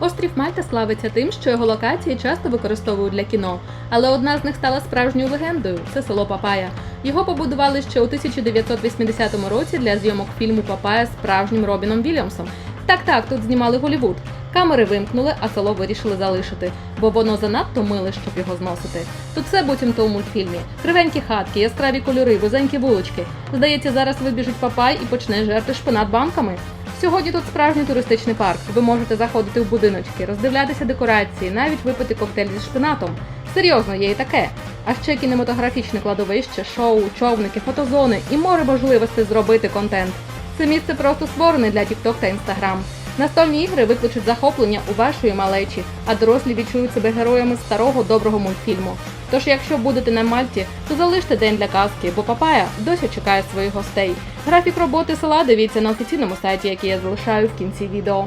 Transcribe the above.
Острів Мальта славиться тим, що його локації часто використовують для кіно, але одна з них стала справжньою легендою це село Папая. Його побудували ще у 1980 році для зйомок фільму Папая з справжнім Робіном Вільямсом. Так, так, тут знімали Голівуд. Камери вимкнули, а село вирішили залишити, бо воно занадто миле, щоб його зносити. Тут все буцімто у мультфільмі. Кривенькі хатки, яскраві кольори, вузенькі вулички. Здається, зараз вибіжить папай і почне жерти шпинат банками. Сьогодні тут справжній туристичний парк. Ви можете заходити в будиночки, роздивлятися декорації, навіть випити коктейль зі шпинатом. Серйозно, є і таке. А ще кінематографічне кладовище, шоу, човники, фотозони і море можливостей зробити контент. Це місце просто створене для TikTok та Instagram. Настольні ігри викличуть захоплення у вашої малечі, а дорослі відчують себе героями старого доброго мультфільму. Тож, якщо будете на Мальті, то залиште день для казки, бо Папая досі чекає своїх гостей. Графік роботи села дивіться на офіційному сайті, який я залишаю в кінці відео.